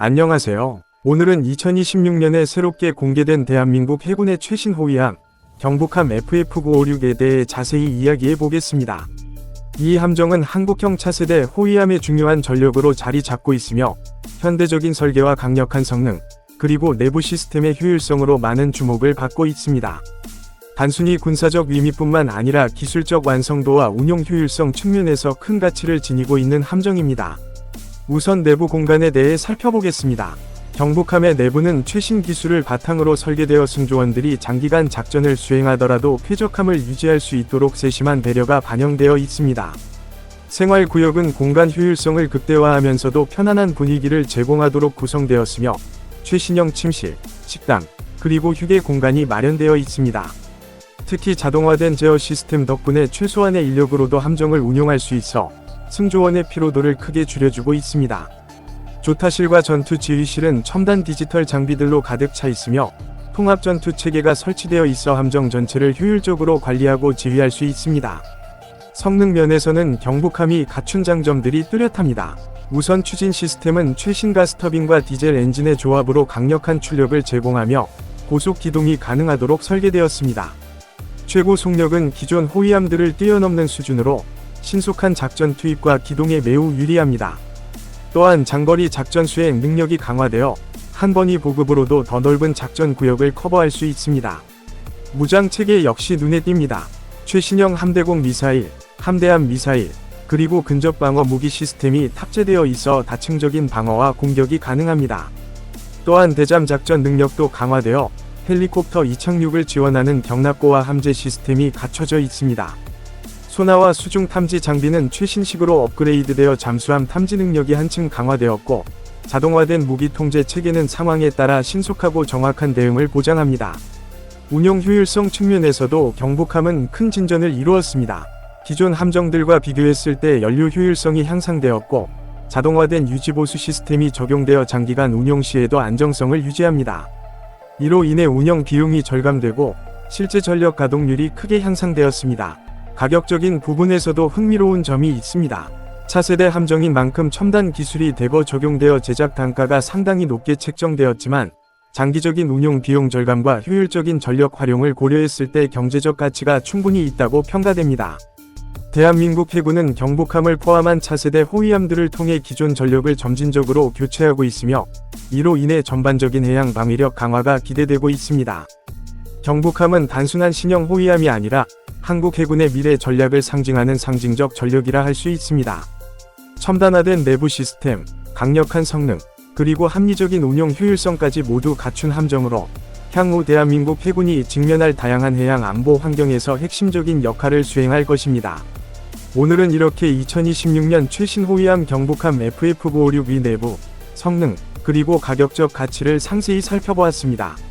안녕하세요. 오늘은 2026년에 새롭게 공개된 대한민국 해군의 최신 호위함 경북함 FF956에 대해 자세히 이야기해 보겠습니다. 이 함정은 한국형 차세대 호위함의 중요한 전력으로 자리 잡고 있으며 현대적인 설계와 강력한 성능, 그리고 내부 시스템의 효율성으로 많은 주목을 받고 있습니다. 단순히 군사적 의미뿐만 아니라 기술적 완성도와 운용 효율성 측면에서 큰 가치를 지니고 있는 함정입니다. 우선 내부 공간에 대해 살펴보겠습니다. 경북함의 내부는 최신 기술을 바탕으로 설계되어 승조원들이 장기간 작전을 수행하더라도 쾌적함을 유지할 수 있도록 세심한 배려가 반영되어 있습니다. 생활구역은 공간 효율성을 극대화하면서도 편안한 분위기를 제공하도록 구성되었으며 최신형 침실, 식당, 그리고 휴게 공간이 마련되어 있습니다. 특히 자동화된 제어 시스템 덕분에 최소한의 인력으로도 함정을 운용할 수 있어 승조원의 피로도를 크게 줄여주고 있습니다. 조타실과 전투 지휘실은 첨단 디지털 장비들로 가득 차 있으며 통합 전투 체계가 설치되어 있어 함정 전체를 효율적으로 관리하고 지휘할 수 있습니다. 성능 면에서는 경북함이 갖춘 장점들이 뚜렷합니다. 우선 추진 시스템은 최신 가스터빈과 디젤 엔진의 조합으로 강력한 출력을 제공하며 고속 기동이 가능하도록 설계되었습니다. 최고 속력은 기존 호위함들을 뛰어넘는 수준으로 신속한 작전 투입과 기동에 매우 유리합니다. 또한 장거리 작전 수행 능력이 강화되어 한 번이 보급으로도 더 넓은 작전 구역을 커버할 수 있습니다. 무장 체계 역시 눈에 띕니다. 최신형 함대공 미사일, 함대함 미사일, 그리고 근접 방어 무기 시스템이 탑재되어 있어 다층적인 방어와 공격이 가능합니다. 또한 대잠 작전 능력도 강화되어 헬리콥터 이착륙을 지원하는 경납고와 함재 시스템이 갖춰져 있습니다. 소나와 수중 탐지 장비는 최신식으로 업그레이드되어 잠수함 탐지 능력이 한층 강화되었고 자동화된 무기 통제 체계는 상황에 따라 신속하고 정확한 대응을 보장합니다. 운용 효율성 측면에서도 경북함은 큰 진전을 이루었습니다. 기존 함정들과 비교했을 때 연료 효율성이 향상되었고 자동화된 유지보수 시스템이 적용되어 장기간 운용 시에도 안정성을 유지합니다. 이로 인해 운영 비용이 절감되고 실제 전력 가동률이 크게 향상되었습니다. 가격적인 부분에서도 흥미로운 점이 있습니다. 차세대 함정인 만큼 첨단 기술이 대거 적용되어 제작 단가가 상당히 높게 책정되었지만 장기적인 운용 비용 절감과 효율적인 전력 활용을 고려했을 때 경제적 가치가 충분히 있다고 평가됩니다. 대한민국 해군은 경북함을 포함한 차세대 호위함들을 통해 기존 전력을 점진적으로 교체하고 있으며 이로 인해 전반적인 해양 방위력 강화가 기대되고 있습니다. 경북함은 단순한 신형 호위함이 아니라 한국 해군의 미래 전략을 상징하는 상징적 전력이라 할 수 있습니다. 첨단화된 내부 시스템, 강력한 성능, 그리고 합리적인 운용 효율성까지 모두 갖춘 함정으로 향후 대한민국 해군이 직면할 다양한 해양 안보 환경에서 핵심적인 역할을 수행할 것입니다. 오늘은 이렇게 2026년 최신 호위함 경북함 FF956위 내부, 성능, 그리고 가격적 가치를 상세히 살펴보았습니다.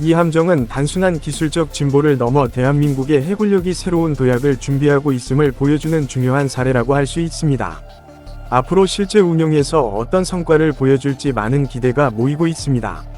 이 함정은 단순한 기술적 진보를 넘어 대한민국의 해군력이 새로운 도약을 준비하고 있음을 보여주는 중요한 사례라고 할 수 있습니다. 앞으로 실제 운용에서 어떤 성과를 보여줄지 많은 기대가 모이고 있습니다.